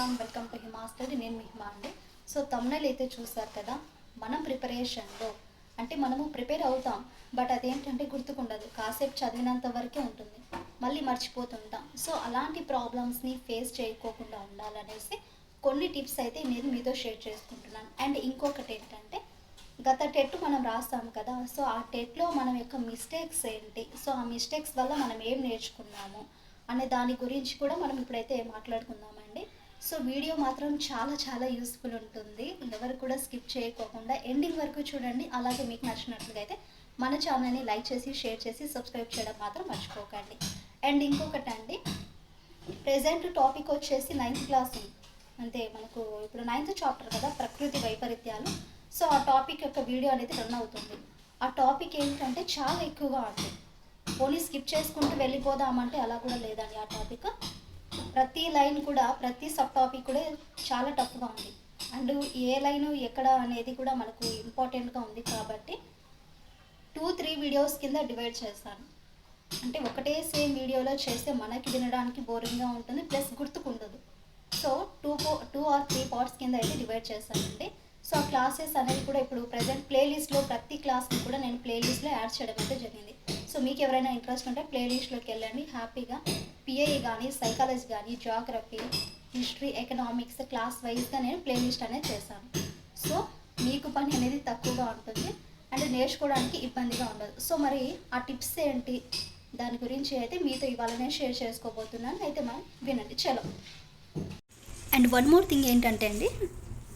Everyone welcome to Hima study నేను మిహిమా అండి. So thumbnail అయితే చూసారు కదా మనం ప్రిపరేషన్లో అంటే మనము ప్రిపేర్ అవుతాం బట్ అదేంటంటే గుర్తుకుండదు. కాసేపు చదివినంత వరకే ఉంటుంది. మళ్ళీ మర్చిపోతుంటాం. సో అలాంటి ప్రాబ్లమ్స్ని ఫేస్ చేయకోకుండా ఉండాలనేసి కొన్ని టిప్స్ అయితే నేను మీతో షేర్ చేసుకుంటున్నాను. అండ్ ఇంకొకటి ఏంటంటే గత టెట్ మనం రాస్తాం కదా సో ఆ టెట్లో మనం యొక్క మిస్టేక్స్ ఏంటి? సో ఆ మిస్టేక్స్ వల్ల మనం ఏం నేర్చుకున్నాము? అనే దాని గురించి కూడా మనం ఇప్పుడైతే మాట్లాడుకుందామండి. సో వీడియో మాత్రం చాలా చాలా యూస్ఫుల్ ఉంటుంది. ఎవరు కూడా స్కిప్ చేయకోకుండా ఎండింగ్ వరకు చూడండి. అలాగే మీకు నచ్చినట్లుగా అయితే మన ఛానల్ని లైక్ చేసి షేర్ చేసి సబ్స్క్రైబ్ చేయడం మాత్రం మర్చిపోకండి. అండ్ ఇంకొకటి అండి. ప్రజెంట్ టాపిక్ వచ్చేసి నైన్త్ క్లాస్ అంటే మనకు ఇప్పుడు నైన్త్ చాప్టర్ కదా ప్రకృతి వైపరీత్యాలు. సో ఆ టాపిక్ యొక్క వీడియో అనేది రన్ అవుతుంది. ఆ టాపిక్ ఏంటంటే చాలా ఎక్కువగా ఉంది. పోనీ స్కిప్ చేసుకుంటూ వెళ్ళిపోదామంటే అలా కూడా లేదండి ఆ టాపిక్. ప్రతి లైన్ కూడా ప్రతి సబ్ టాపిక్ కూడా చాలా టఫ్గా ఉంది. అండ్ ఏ లైన్ ఎక్కడ అనేది కూడా మనకు ఇంపార్టెంట్గా ఉంది కాబట్టి టూ త్రీ వీడియోస్ కింద డివైడ్ చేస్తాను. అంటే ఒకటే సేమ్ వీడియోలో చేస్తే మనకి వినడానికి బోరింగ్గా ఉంటుంది plus గుర్తుకుండదు so two two or three parts కింద అయితే డివైడ్ చేస్తానండి. సో ఆ క్లాసెస్ అనేది కూడా ఇప్పుడు ప్రజెంట్ ప్లేలిస్ట్లో ప్రతి క్లాస్ని కూడా నేను ప్లేలిస్ట్లో యాడ్ చేయడం అయితే జరిగింది. సో మీకు ఎవరైనా ఇంట్రెస్ట్ ఉంటే ప్లేలిస్ట్లోకి వెళ్ళండి హ్యాపీగా. పిఐ కానీ సైకాలజీ కానీ జాగ్రఫీ హిస్టరీ ఎకనామిక్స్ క్లాస్ వైజ్గా నేను ప్లేలిస్ట్ అనేది చేశాను. సో మీకు పని అనేది తక్కువగా ఉంటుంది అండ్ నేర్చుకోవడానికి ఇబ్బందిగా ఉండదు. సో మరి ఆ టిప్స్ ఏంటి? దాని గురించి అయితే మీతో ఇవాళ నేను షేర్ చేసుకోబోతున్నాను. అయితే మనం వినండి చలో. అండ్ వన్ మోర్ థింగ్ ఏంటంటే అండి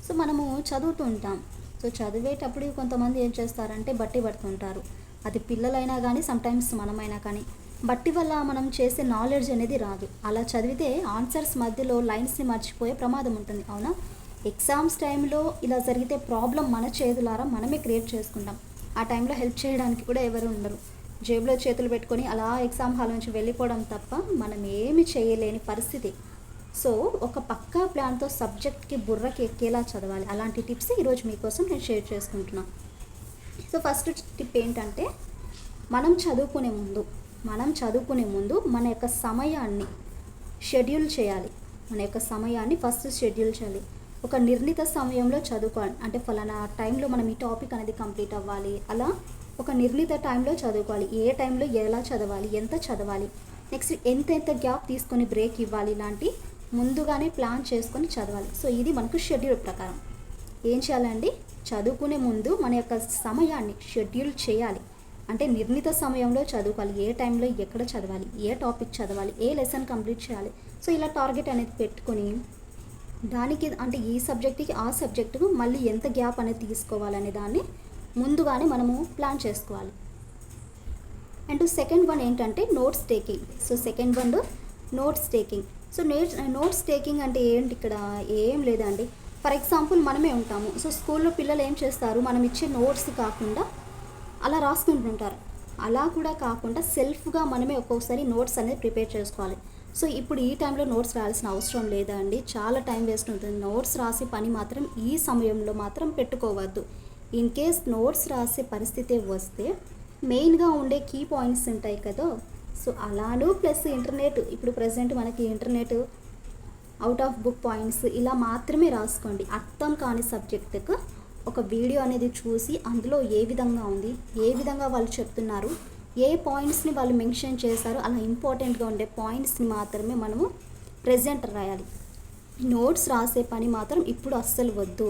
సో మనము చదువుతూ ఉంటాం. సో చదివేటప్పుడు కొంతమంది ఏం చేస్తారంటే బట్టి పడుతుంటారు. అది పిల్లలైనా కానీ సమ్టైమ్స్ మనమైనా కానీ. బట్టి వల్ల మనం చేసే నాలెడ్జ్ అనేది రాదు. అలా చదివితే ఆన్సర్స్ మధ్యలో లైన్స్ని మర్చిపోయే ప్రమాదం ఉంటుంది. అవునా? ఎగ్జామ్స్ టైంలో ఇలా జరిగితే ప్రాబ్లం మన చేతులారా మనమే క్రియేట్ చేసుకుంటాం. ఆ టైంలో హెల్ప్ చేయడానికి కూడా ఎవరు ఉండరు. జేబులో చేతులు పెట్టుకొని అలా ఎగ్జామ్ హాల్ నుంచి వెళ్ళిపోవడం తప్ప మనం ఏమి చేయలేని పరిస్థితి. సో ఒక పక్కా ప్లాన్తో సబ్జెక్ట్కి బుర్రకి ఎక్కేలా చదవాలి. అలాంటి టిప్స్ ఈరోజు మీకోసం నేను షేర్ చేసుకుంటున్నాను సో ఫస్ట్ టిప్ ఏంటంటే మనం చదువుకునే ముందు మనం చదువుకునే ముందు మన యొక్క సమయాన్ని షెడ్యూల్ చేయాలి. మన యొక్క సమయాన్ని ఫస్ట్ షెడ్యూల్ చేయాలి. ఒక నిర్ణీత సమయంలో చదువుకోవాలి. అంటే ఫలానా టైంలో మనం ఈ టాపిక్ అనేది కంప్లీట్ అవ్వాలి. అలా ఒక నిర్ణీత టైంలో చదువుకోవాలి. ఏ టైంలో ఎలా చదవాలి? ఎంత చదవాలి? నెక్స్ట్ ఎంత ఎంత గ్యాప్ తీసుకొని బ్రేక్ ఇవ్వాలి ఇలాంటి ముందుగానే ప్లాన్ చేసుకొని చదవాలి. సో ఇది మనకు షెడ్యూల్ ప్రకారం. ఏం చేయాలండి? చదువుకునే ముందు మన యొక్క సమయాన్ని షెడ్యూల్ చేయాలి. అంటే నిర్ణీత సమయంలో చదువుకోవాలి ఏ టైంలో ఎక్కడ చదవాలి ఏ టాపిక్ చదవాలి ఏ లెసన్ కంప్లీట్ చేయాలి. సో ఇలా టార్గెట్ అనేది పెట్టుకొని దానికి అంటే ఈ సబ్జెక్ట్కి ఆ సబ్జెక్టుకు మళ్ళీ ఎంత గ్యాప్ అనేది తీసుకోవాలనే దాన్ని ముందుగానే మనము ప్లాన్ చేసుకోవాలి. అండ్ సెకండ్ వన్ ఏంటంటే notes taking so second one notes taking so notes notes taking అంటే ఏంటి ఇక్కడ? ఏం లేదండి. ఫర్ ఎగ్జాంపుల్ మనమే ఉంటాము. సో స్కూల్లో పిల్లలు ఏం చేస్తారు? మనం ఇచ్చే నోట్స్ కాకుండా అలా రాసుకుంటుంటారు అలా కూడా కాకుండా సెల్ఫ్గా మనమే ఒక్కొక్కసారి నోట్స్ అనేది ప్రిపేర్ చేసుకోవాలి. సో ఇప్పుడు ఈ టైంలో నోట్స్ రాయాల్సిన అవసరం లేదా అండి? చాలా టైం వేస్ట్ ఉంటుంది. నోట్స్ రాసే పని మాత్రం ఈ సమయంలో మాత్రం పెట్టుకోవద్దు. ఇన్ కేస్ నోట్స్ రాసే పరిస్థితి వస్తే మెయిన్గా ఉండే కీ పాయింట్స్ ఉంటాయి కదా? సో అలాను ప్లస్ ఇంటర్నెట్. ఇప్పుడు ప్రజెంట్ మనకి internet out of book points ఇలా మాత్రమే రాసుకోండి. అర్థం కాని సబ్జెక్టుకు ఒక వీడియో అనేది చూసి అందులో ఏ విధంగా ఉంది ఏ విధంగా వాళ్ళు చెప్తున్నారు ఏ పాయింట్స్ని వాళ్ళు మెన్షన్ చేశారు అలా ఇంపార్టెంట్గా ఉండే పాయింట్స్ని మాత్రమే మనము ప్రెజెంట్ రాయాలి. నోట్స్ రాసే పని మాత్రం ఇప్పుడు అస్సలు వద్దు.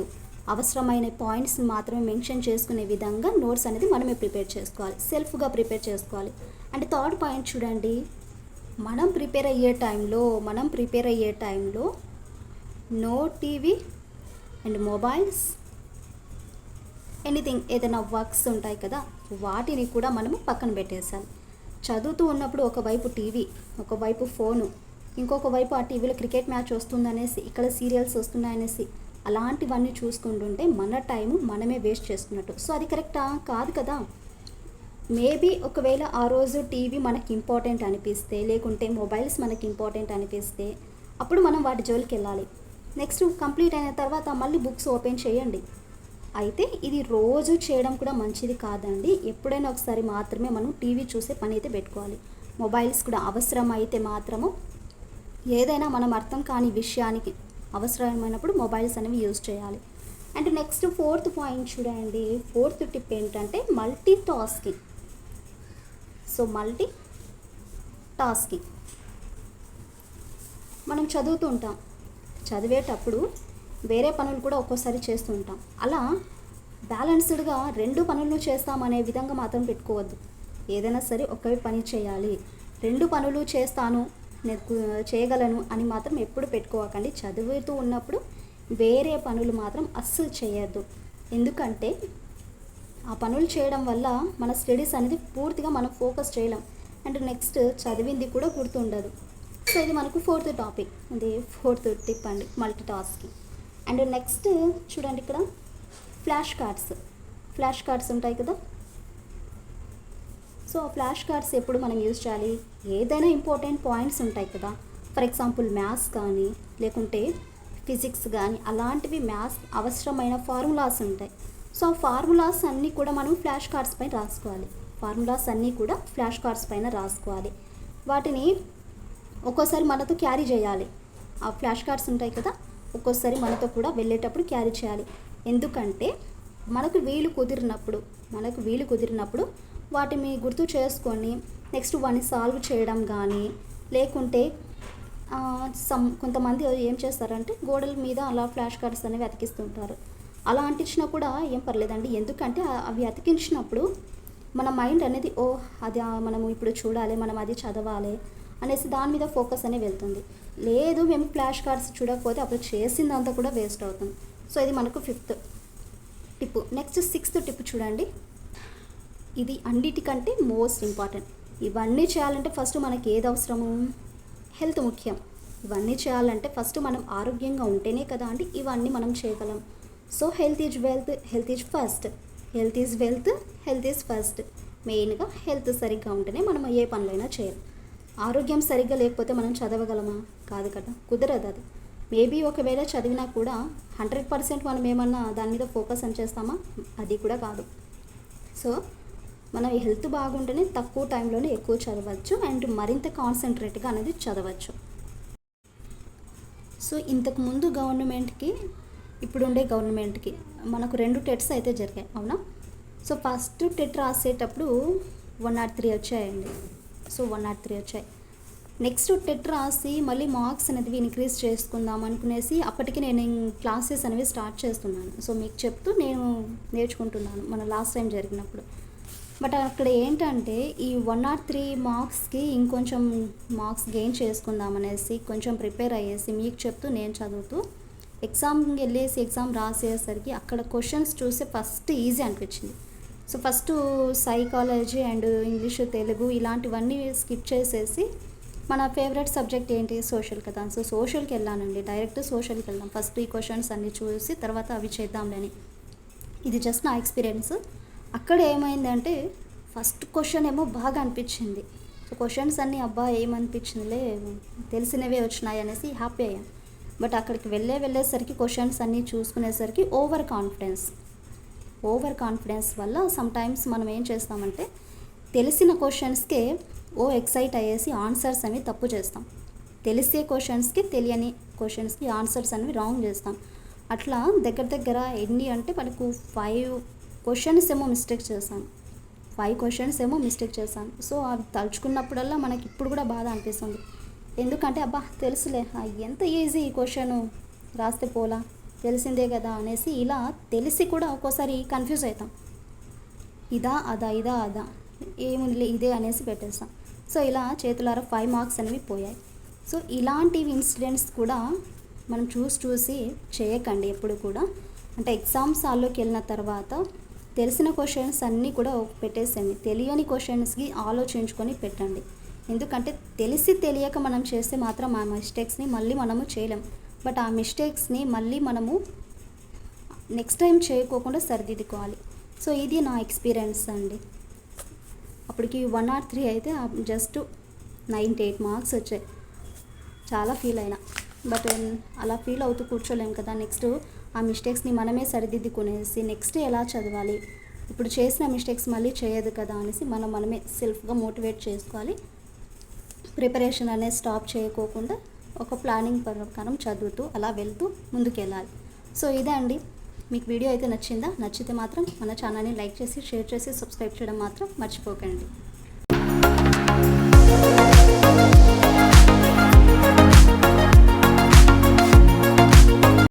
అవసరమైన పాయింట్స్ని మాత్రమే మెన్షన్ చేసుకునే విధంగా నోట్స్ అనేది మనమే ప్రిపేర్ చేసుకోవాలి. సెల్ఫ్గా ప్రిపేర్ చేసుకోవాలి. అండ్ థర్డ్ పాయింట్ చూడండి. మనం ప్రిపేర్ అయ్యే టైంలో మనం ప్రిపేర్ అయ్యే టైంలో no TV and mobiles anything ఏదైనా వర్క్స్ ఉంటాయి కదా వాటిని కూడా మనము పక్కన పెట్టేసాలి చదువుతూ ఉన్నప్పుడు ఒకవైపు టీవీ ఒకవైపు ఫోను ఇంకొక వైపు ఆ టీవీలో క్రికెట్ మ్యాచ్ వస్తుందనేసి ఇక్కడ సీరియల్స్ వస్తున్నాయనేసి అలాంటివన్నీ చూసుకుంటుంటే మన టైం మనమే వేస్ట్ చేసుకున్నట్టు సో అది కరెక్టా కాదు కదా? మేబీ ఒకవేళ ఆ రోజు టీవీ మనకి ఇంపార్టెంట్ అనిపిస్తే లేకుంటే మొబైల్స్ మనకి ఇంపార్టెంట్ అనిపిస్తే అప్పుడు మనం వాటి జోలికి వెళ్ళాలి నెక్స్ట్ కంప్లీట్ అయిన తర్వాత మళ్ళీ బుక్స్ ఓపెన్ చేయండి. అయితే ఇది రోజు చేయడం కూడా మంచిది కాదండి. ఎప్పుడైనా ఒకసారి మాత్రమే మనం టీవీ చూసే పని అయితే పెట్టుకోవాలి. మొబైల్స్ కూడా అవసరం అయితే మాత్రము ఏదైనా మనం అర్థం కాని విషయానికి అవసరమైనప్పుడు మొబైల్స్ అనేవి యూజ్ చేయాలి. అండ్ నెక్స్ట్ ఫోర్త్ పాయింట్ చూడండి. ఫోర్త్ టిప్ ఏంటంటే multitasking so multitasking మనం చదువుతుంటాం చదివేటప్పుడు వేరే పనులు కూడా ఒక్కోసారి చేస్తూ ఉంటాం. అలా బ్యాలెన్స్డ్గా రెండు పనులు చేస్తామనే విధంగా మాత్రం పెట్టుకోవద్దు. ఏదైనా సరే ఒకే పని చేయాలి. రెండు పనులు చేస్తాను నేను చేయగలను అని మాత్రం ఎప్పుడు పెట్టుకోకండి చదువుతూ ఉన్నప్పుడు వేరే పనులు మాత్రం అస్సలు చేయొద్దు. ఎందుకంటే ఆ పనులు చేయడం వల్ల మన స్టడీస్ అనేది పూర్తిగా మనం ఫోకస్ చేయలేం. అండ్ నెక్స్ట్ చదివింది కూడా గుర్తుండదు. సో ఇది మనకు ఫోర్త్ టాపిక్. ఇది ఫోర్త్ టిప్ అండి మల్టీ టాస్కింగ్ అండ్ నెక్స్ట్ చూడండి ఇక్కడ. Flash cards. ఫ్లాష్ కార్డ్స్ ఉంటాయి కదా. సో ఫ్లాష్ కార్డ్స్ ఎప్పుడు మనం యూజ్ చేయాలి? ఏదైనా ఇంపార్టెంట్ పాయింట్స్ ఉంటాయి కదా. ఫర్ ఎగ్జాంపుల్ మ్యాథ్స్ కానీ లేకుంటే ఫిజిక్స్ కానీ అలాంటివి మ్యాథ్స్ అవసరమైన ఫార్ములాస్ ఉంటాయి. సో ఆ ఫార్ములాస్ అన్నీ కూడా మనం ఫ్లాష్ కార్డ్స్ పైన రాసుకోవాలి. ఫార్ములాస్ అన్నీ కూడా ఫ్లాష్ కార్డ్స్ పైన రాసుకోవాలి. వాటిని ఒక్కోసారి మనతో క్యారీ చేయాలి. ఆ ఫ్లాష్ కార్డ్స్ ఉంటాయి కదా. ఒక్కోసారి మనతో కూడా వెళ్ళేటప్పుడు క్యారీ చేయాలి. ఎందుకంటే మనకు వీలు కుదిరినప్పుడు మనకు వీలు కుదిరినప్పుడు వాటిని గుర్తు చేసుకొని నెక్స్ట్ వాటిని సాల్వ్ చేయడం కానీ లేకుంటే సమ్ కొంతమంది ఏం చేస్తారంటే గోడల మీద అలా ఫ్లాష్ కార్డ్స్ అనేవి అతికిస్తుంటారు అలా అంటించినా కూడా ఏం పర్లేదండి. ఎందుకంటే అవి అతికించినప్పుడు మన మైండ్ అనేది ఓ అది మనము ఇప్పుడు చూడాలి మనం అది చదవాలి అనేసి దాని మీద ఫోకస్ అనేది వెళ్తుంది. లేదు మేము ఫ్లాష్ కార్డ్స్ చూడకపోతే అప్పుడు చేసిందంతా కూడా వేస్ట్ అవుతుంది సో ఇది మనకు fifth tip next sixth tip చూడండి. ఇది అన్నిటికంటే మోస్ట్ ఇంపార్టెంట్. ఇవన్నీ చేయాలంటే ఫస్ట్ మనకి ఏది అవసరము? హెల్త్ ముఖ్యం. ఇవన్నీ చేయాలంటే ఫస్ట్ మనం ఆరోగ్యంగా ఉంటేనే కదా అండి ఇవన్నీ మనం చేయగలం. So health is wealth health is first. Health is wealth health is first. మెయిన్గా హెల్త్ సరిగ్గా ఉంటేనే మనం ఏ పనులైనా చేయాలి ఆరోగ్యం సరిగ్గా లేకపోతే మనం చదవగలమా? కాదు కదా. కుదరదు అది. మేబీ ఒకవేళ చదివినా కూడా హండ్రెడ్ పర్సెంట్ మనం ఏమన్నా దాని మీద ఫోకస్ అని చేస్తామా? అది కూడా కాదు. సో మన హెల్త్ బాగుంటేనే తక్కువ టైంలోనే ఎక్కువ చదవచ్చు అండ్ మరింత కాన్సన్ట్రేట్గా అనేది చదవచ్చు. సో ఇంతకుముందు గవర్నమెంట్కి ఇప్పుడు ఉండే గవర్నమెంట్కి మనకు రెండు టెట్స్ అయితే జరిగాయి. అవునా? సో ఫస్ట్ టెట్ రాసేటప్పుడు వన్ నాట్ త్రీ వచ్చాయండి. సో వన్ నాట్ త్రీ వచ్చాయి. నెక్స్ట్ టెట్ రాసి మళ్ళీ మార్క్స్ అనేది ఇంక్రీజ్ చేసుకుందాం అనుకునేసి అప్పటికి నేను క్లాసెస్ అనేవి స్టార్ట్ చేస్తున్నాను. సో మీకు చెప్తూ నేను నేర్చుకుంటున్నాను మన లాస్ట్ టైం జరిగినప్పుడు. బట్ అక్కడ ఏంటంటే ఈ వన్ నాట్ త్రీ మార్క్స్కి ఇంకొంచెం మార్క్స్ గెయిన్ చేసుకుందాం అనేసి కొంచెం ప్రిపేర్ అయ్యేసి మీకు చెప్తూ నేను చదువుతూ ఎగ్జామ్కి వెళ్ళేసి ఎగ్జామ్ రాసేసరికి అక్కడ క్వశ్చన్స్ చూస్తే ఫస్ట్ ఈజీ అనిపించింది. So first psychology and English Telugu ఇలాంటివన్నీ స్కిప్ చేసేసి మన ఫేవరెట్ సబ్జెక్ట్ ఏంటి? సోషల్ కదా. సో సోషల్కి వెళ్ళానండి. డైరెక్ట్ సోషల్కి వెళ్దాం. ఫస్ట్ ఈ క్వశ్చన్స్ అన్నీ చూసి తర్వాత అవి చేద్దాంలేని. ఇది జస్ట్ నా ఎక్స్పీరియన్స్. అక్కడ ఏమైందంటే ఫస్ట్ క్వశ్చన్ ఏమో బాగా అనిపించింది. సో క్వశ్చన్స్ అన్నీ అబ్బా ఏమనిపించిందిలే? తెలిసినవే వచ్చినాయి అనేసి హ్యాపీ అయ్యాం. బట్ అక్కడికి వెళ్ళే వెళ్ళేసరికి క్వశ్చన్స్ అన్నీ చూసుకునేసరికి ఓవర్ కాన్ఫిడెన్స్. ఓవర్ కాన్ఫిడెన్స్ వల్ల సమ్ టైమ్స్ మనం ఏం చేస్తామంటే తెలిసిన క్వశ్చన్స్కే ఓ ఎక్సైట్ అయ్యేసి ఆన్సర్స్ అనేవి తప్పు చేస్తాం. తెలిసే క్వశ్చన్స్కి తెలియని క్వశ్చన్స్కి ఆన్సర్స్ అనేవి రాంగ్ చేస్తాం. అట్లా దగ్గర దగ్గర ఎన్ని అంటే మనకు ఫైవ్ క్వశ్చన్స్ ఏమో మిస్టేక్ చేశాను ఫైవ్ క్వశ్చన్స్ ఏమో మిస్టేక్ చేశాను సో అవి తలుచుకున్నప్పుడల్లా మనకి ఇప్పుడు కూడా బాధ అనిపిస్తుంది. ఎందుకంటే అబ్బా తెలుసులే ఎంత ఈజీ ఈ క్వశ్చన్ రాస్తే పోలా? తెలిసిందే కదా అనేసి ఇలా తెలిసి కూడా ఒక్కోసారి కన్ఫ్యూజ్ అవుతాం. ఇదా అదా ఇదా అదా ఏముందిలే ఇదే అనేసి పెట్టేస్తాం. సో ఇలా చేతులారా ఫైవ్ మార్క్స్ అనేవి పోయాయి. సో ఇలాంటివి ఇన్సిడెంట్స్ కూడా మనం చూసి చూసి చేయకండి ఎప్పుడు కూడా. అంటే ఎగ్జామ్స్ హాల్లోకి వెళ్ళిన తర్వాత తెలిసిన క్వశ్చన్స్ అన్నీ కూడా పెట్టేసేయండి. తెలియని క్వశ్చన్స్కి ఆలోచించుకొని పెట్టండి. ఎందుకంటే తెలిసి తెలియక మనం చేస్తే మాత్రం ఆ మిస్టేక్స్ని మళ్ళీ మనము చేయలేం. బట్ ఆ మిస్టేక్స్ని మళ్ళీ మనము నెక్స్ట్ టైం చేయకోకుండా సరిదిద్దుకోవాలి. సో ఇది నా ఎక్స్పీరియన్స్ అండి. అప్పటికి వన్ ఆర్ త్రీ అయితే జస్ట్ నైంటీ ఎయిట్ మార్క్స్ వచ్చాయి. చాలా ఫీల్ అయినా. బట్ అలా ఫీల్ అవుతూ కూర్చోలేం కదా నెక్స్ట్ ఆ మిస్టేక్స్ని మనమే సరిదిద్దుకునేసి నెక్స్ట్ ఎలా చదవాలి? ఇప్పుడు చేసిన మిస్టేక్స్ మళ్ళీ చేయదు కదా అనేసి మనం మనమే సెల్ఫ్గా మోటివేట్ చేసుకోవాలి. ప్రిపరేషన్ అనేది స్టాప్ చేయకోకుండా ఒక ప్లానింగ్ ప్రకారం చదువుతూ అలా వెళ్తూ ముందుకెళ్ళాలి. సో ఇదే అండి. మీకు వీడియో అయితే నచ్చిందా? నచ్చితే మాత్రం మన ఛానల్ని లైక్ చేసి షేర్ చేసి సబ్స్క్రైబ్ చేయడం మాత్రం మర్చిపోకండి.